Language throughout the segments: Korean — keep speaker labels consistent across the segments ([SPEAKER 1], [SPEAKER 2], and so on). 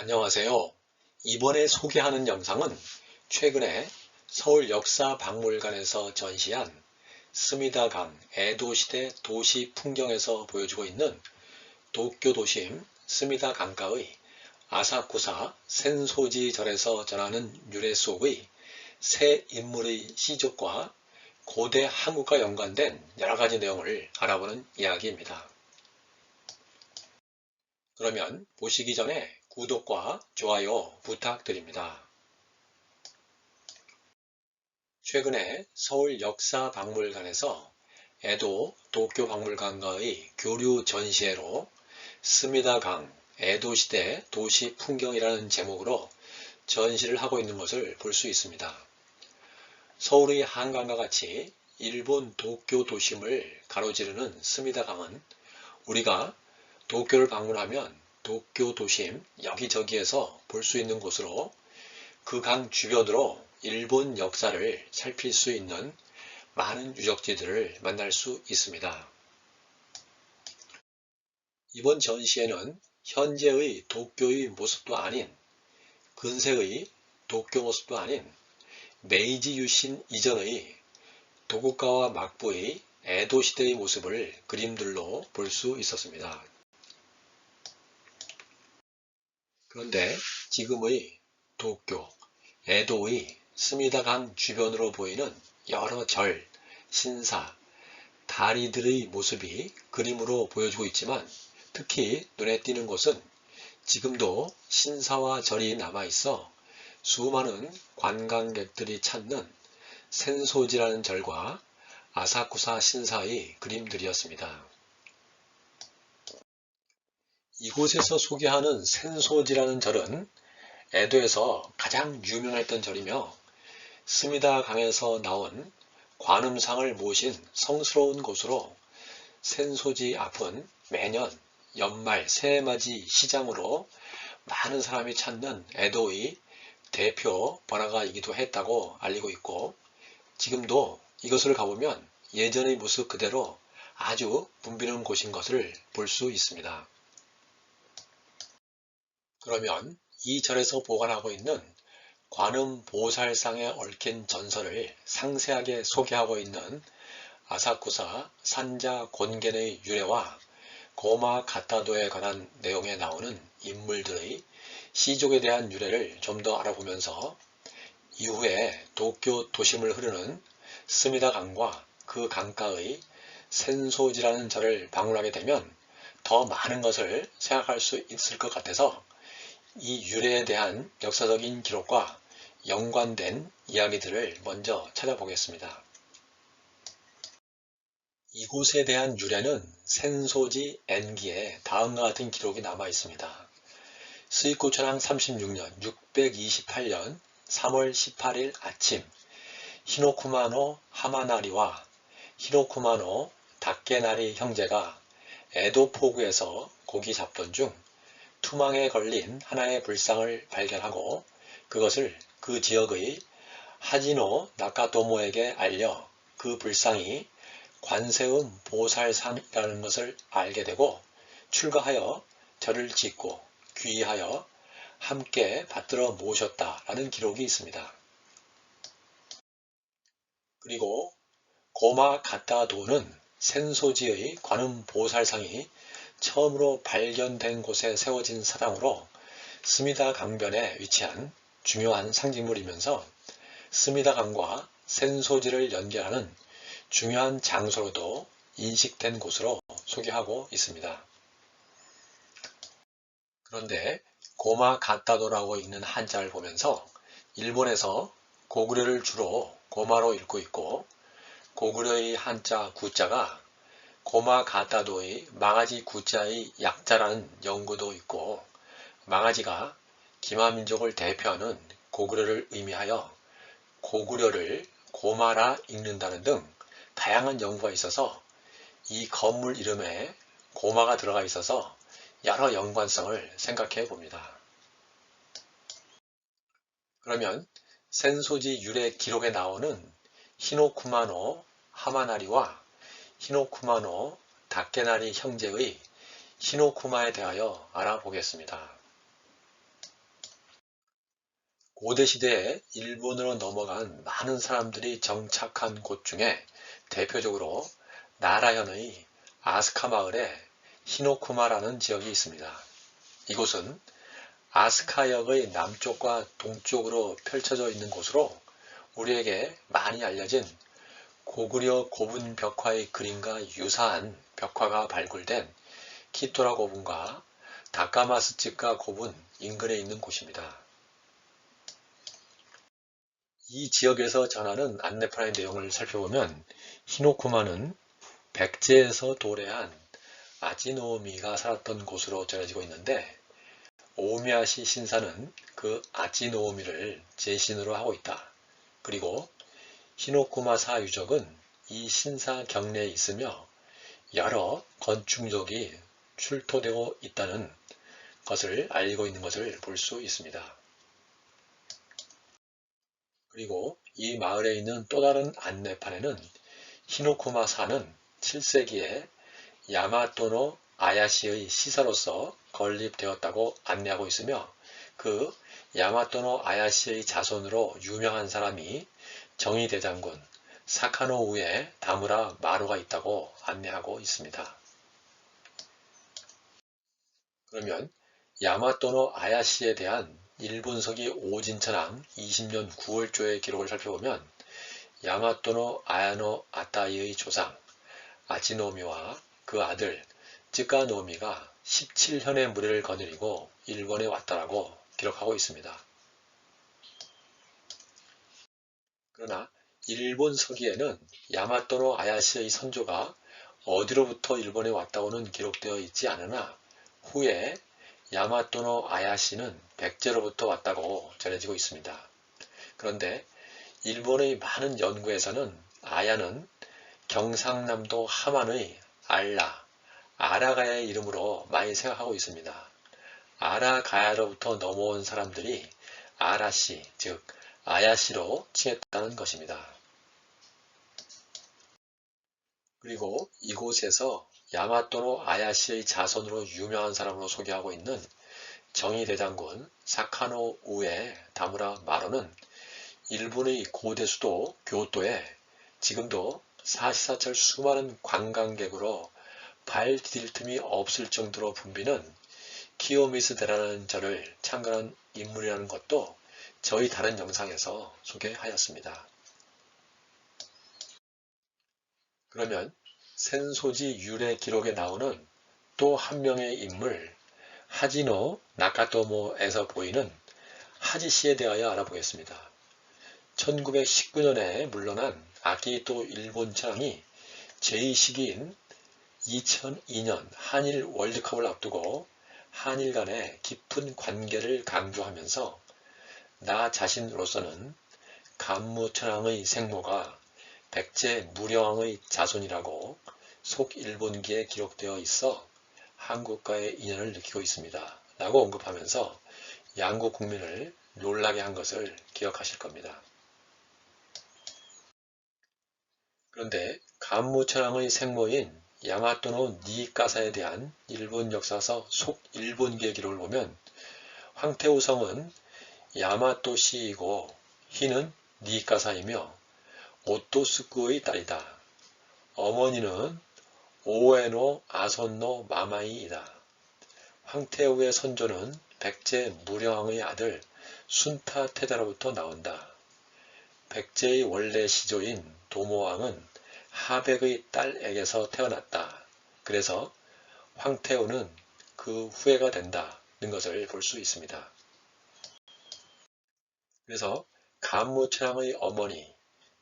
[SPEAKER 1] 안녕하세요. 이번에 소개하는 영상은 최근에 서울 역사박물관에서 전시한 스미다강 에도시대 도시 풍경에서 보여주고 있는 도쿄 도심 스미다 강가의 아사쿠사 센소지 절에서 전하는 유래 속의 새 인물의 시족과 고대 한국과 연관된 여러 가지 내용을 알아보는 이야기입니다. 그러면 보시기 전에 구독과 좋아요 부탁드립니다. 최근에 서울 역사박물관에서 에도 도쿄박물관과의 교류 전시회로 스미다강 에도시대 도시 풍경이라는 제목으로 전시를 하고 있는 것을 볼 수 있습니다. 서울의 한강과 같이 일본 도쿄 도심을 가로지르는 스미다강은 우리가 도쿄를 방문하면 도쿄 도심 여기저기에서 볼 수 있는 곳으로 그 강 주변으로 일본 역사를 살필 수 있는 많은 유적지들을 만날 수 있습니다. 이번 전시에는 현재의 도쿄의 모습도 아닌 근세의 도쿄 모습도 아닌 메이지 유신 이전의 도국가와 막부의 에도 시대의 모습을 그림들로 볼 수 있었습니다. 그런데 지금의 도쿄, 에도의 스미다강 주변으로 보이는 여러 절, 신사, 다리들의 모습이 그림으로 보여주고 있지만 특히 눈에 띄는 곳은 지금도 신사와 절이 남아있어 수많은 관광객들이 찾는 센소지라는 절과 아사쿠사 신사의 그림들이었습니다. 이곳에서 소개하는 센소지라는 절은 에도에서 가장 유명했던 절이며 스미다 강에서 나온 관음상을 모신 성스러운 곳으로 센소지 앞은 매년 연말 새해맞이 시장으로 많은 사람이 찾는 에도의 대표 번화가이기도 했다고 알리고 있고 지금도 이것을 가보면 예전의 모습 그대로 아주 붐비는 곳인 것을 볼 수 있습니다. 그러면 이 절에서 보관하고 있는 관음 보살상에 얽힌 전설을 상세하게 소개하고 있는 아사쿠사 산자 곤겐의 유래와 고마 가타도에 관한 내용에 나오는 인물들의 시족에 대한 유래를 좀 더 알아보면서 이후에 도쿄 도심을 흐르는 스미다 강과 그 강가의 센소지라는 절을 방문하게 되면 더 많은 것을 생각할 수 있을 것 같아서 이 유래에 대한 역사적인 기록과 연관된 이야기들을 먼저 찾아보겠습니다. 이곳에 대한 유래는 센소지 N기에 다음과 같은 기록이 남아 있습니다. 스이코천왕 36년 628년 3월 18일 아침 히노쿠마노 하마나리와 히노쿠마노 다케나리 형제가 에도 포구에서 고기 잡던 중 투망에 걸린 하나의 불상을 발견하고 그것을 그 지역의 하지노 나카도모에게 알려 그 불상이 관세음 보살상이라는 것을 알게 되고 출가하여 절을 짓고 귀의하여 함께 받들어 모셨다라는 기록이 있습니다. 그리고 고마 가타도는 센소지의 관음 보살상이 처음으로 발견된 곳에 세워진 사당으로 스미다 강변에 위치한 중요한 상징물이면서 스미다 강과 센소지를 연결하는 중요한 장소로도 인식된 곳으로 소개하고 있습니다. 그런데 고마 가타도라고 읽는 한자를 보면서 일본에서 고구려를 주로 고마로 읽고 있고 고구려의 한자 구자가 고마 가타도의 망아지 구자의 약자라는 연구도 있고 망아지가 기마민족을 대표하는 고구려를 의미하여 고구려를 고마라 읽는다는 등 다양한 연구가 있어서 이 건물 이름에 고마가 들어가 있어서 여러 연관성을 생각해 봅니다. 그러면 센소지 유래 기록에 나오는 히노쿠마노 하마나리와 히노쿠마노 다케나리 형제의 히노쿠마에 대하여 알아보겠습니다. 고대 시대에 일본으로 넘어간 많은 사람들이 정착한 곳 중에 대표적으로 나라현의 아스카 마을에 히노쿠마라는 지역이 있습니다. 이곳은 아스카역의 남쪽과 동쪽으로 펼쳐져 있는 곳으로 우리에게 많이 알려진 고구려 고분 벽화의 그림과 유사한 벽화가 발굴된 키토라 고분과 다카마스츠카 고분 인근에 있는 곳입니다. 이 지역에서 전하는 안내판의 내용을 살펴보면 히노쿠마는 백제에서 도래한 아지노미가 살았던 곳으로 전해지고 있는데 오미야시 신사는 그 아지노미를 제신으로 하고 있다. 그리고 히노쿠마사 유적은 이 신사 경내에 있으며 여러 건축적이 출토되고 있다는 것을 알고 있는 것을 볼 수 있습니다. 그리고 이 마을에 있는 또 다른 안내판에는 히노쿠마사는 7세기에 야마토노 아야시의 시사로서 건립되었다고 안내하고 있으며 그 야마토노 아야시의 자손으로 유명한 사람이 정의대장군 사카노우에 다무라 마루가 있다고 안내하고 있습니다. 그러면 야마토노 아야시에 대한 일본서기 오진천왕 20년 9월조의 기록을 살펴보면 야마토노 아야노 아타이의 조상 아지노미와 그 아들 쯔카노미가 17현의 무리를 거느리고 일본에 왔다라고 기록하고 있습니다. 그러나 일본 서기에는 야마토노 아야시의 선조가 어디로부터 일본에 왔다고는 기록되어 있지 않으나 후에 야마토노 아야시는 백제로부터 왔다고 전해지고 있습니다. 그런데 일본의 많은 연구에서는 아야는 경상남도 함안의 알라, 아라가야의 이름으로 많이 생각하고 있습니다. 아라가야로부터 넘어온 사람들이 아라시, 즉 아야시로 칭했다는 것입니다. 그리고 이곳에서 야마토노 아야시의 자손으로 유명한 사람으로 소개하고 있는 정의대장군 사카노 우에 다무라 마로는 일본의 고대 수도 교토에 지금도 사시사철 수많은 관광객으로 발 디딜 틈이 없을 정도로 붐비는 키오미스데라는 절을 창건한 인물이라는 것도 저희 다른 영상에서 소개하였습니다. 그러면 센소지 유래 기록에 나오는 또 한 명의 인물 하지노 나카토모에서 보이는 하지 씨에 대하여 알아보겠습니다. 1919년에 물러난 아키토 일본 창이 제2시기인 2002년 한일 월드컵을 앞두고 한일 간의 깊은 관계를 강조하면서 나 자신으로서는 간무천왕의 생모가 백제 무령왕의 자손이라고 속일본기에 기록되어 있어 한국과의 인연을 느끼고 있습니다. 라고 언급하면서 양국 국민을 놀라게 한 것을 기억하실 겁니다. 그런데 간무천왕의 생모인 야마토노 니까사에 대한 일본 역사서 속일본기의 기록을 보면 황태우 성은 야마토시이고 희는 니까사이며 오토스쿠의 딸이다. 어머니는 오에노 아손노 마마이이다. 황태우의 선조는 백제 무령의 아들 순타테다로부터 나온다. 백제의 원래 시조인 도모왕은 하백의 딸에게서 태어났다. 그래서 황태우는 그 후예가 된다는 것을 볼 수 있습니다. 그래서 간무천왕의 어머니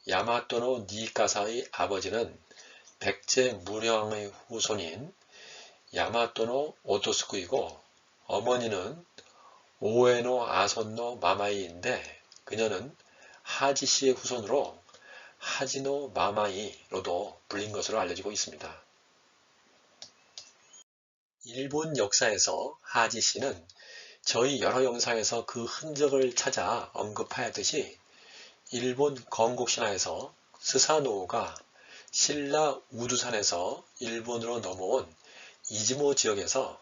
[SPEAKER 1] 야마토노 니카사의 아버지는 백제 무령의 후손인 야마토노 오토스쿠이고 어머니는 오에노 아손노 마마이인데 그녀는 하지 씨의 후손으로 하지노 마마이로도 불린 것으로 알려지고 있습니다. 일본 역사에서 하지 씨는 저희 여러 영상에서 그 흔적을 찾아 언급하였듯이 일본 건국신화에서 스사노우가 신라 우두산에서 일본으로 넘어온 이즈모 지역에서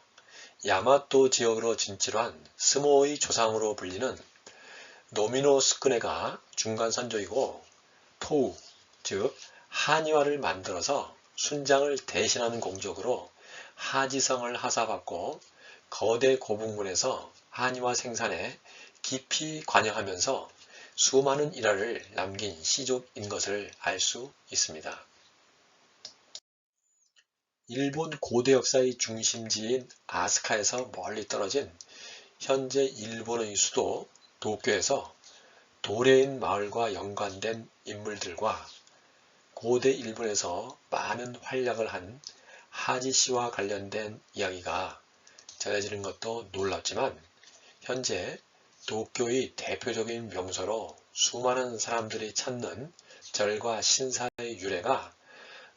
[SPEAKER 1] 야마토 지역으로 진출한 스모의 조상으로 불리는 노미노스크네가 중간 선조이고 토우, 즉 한의화를 만들어서 순장을 대신하는 공적으로 하지성을 하사받고 거대 고분군에서 한의화 생산에 깊이 관여하면서 수많은 일화를 남긴 시족인 것을 알 수 있습니다. 일본 고대 역사의 중심지인 아스카에서 멀리 떨어진 현재 일본의 수도 도쿄에서 도레인 마을과 연관된 인물들과 고대 일본에서 많은 활약을 한 하지 씨와 관련된 이야기가 전해지는 것도 놀랍지만 현재 도쿄의 대표적인 명소로 수많은 사람들이 찾는 절과 신사의 유래가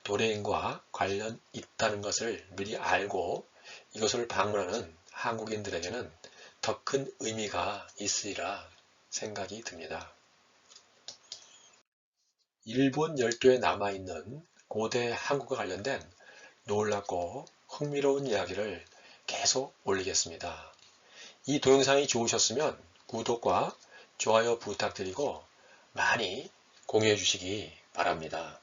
[SPEAKER 1] 도레인과 관련 있다는 것을 미리 알고 이것을 방문하는 한국인들에게는 더 큰 의미가 있으리라 생각이 듭니다. 일본 열도에 남아있는 고대 한국과 관련된 놀랍고 흥미로운 이야기를 계속 올리겠습니다. 이 동영상이 좋으셨으면 구독과 좋아요 부탁드리고 많이 공유해 주시기 바랍니다.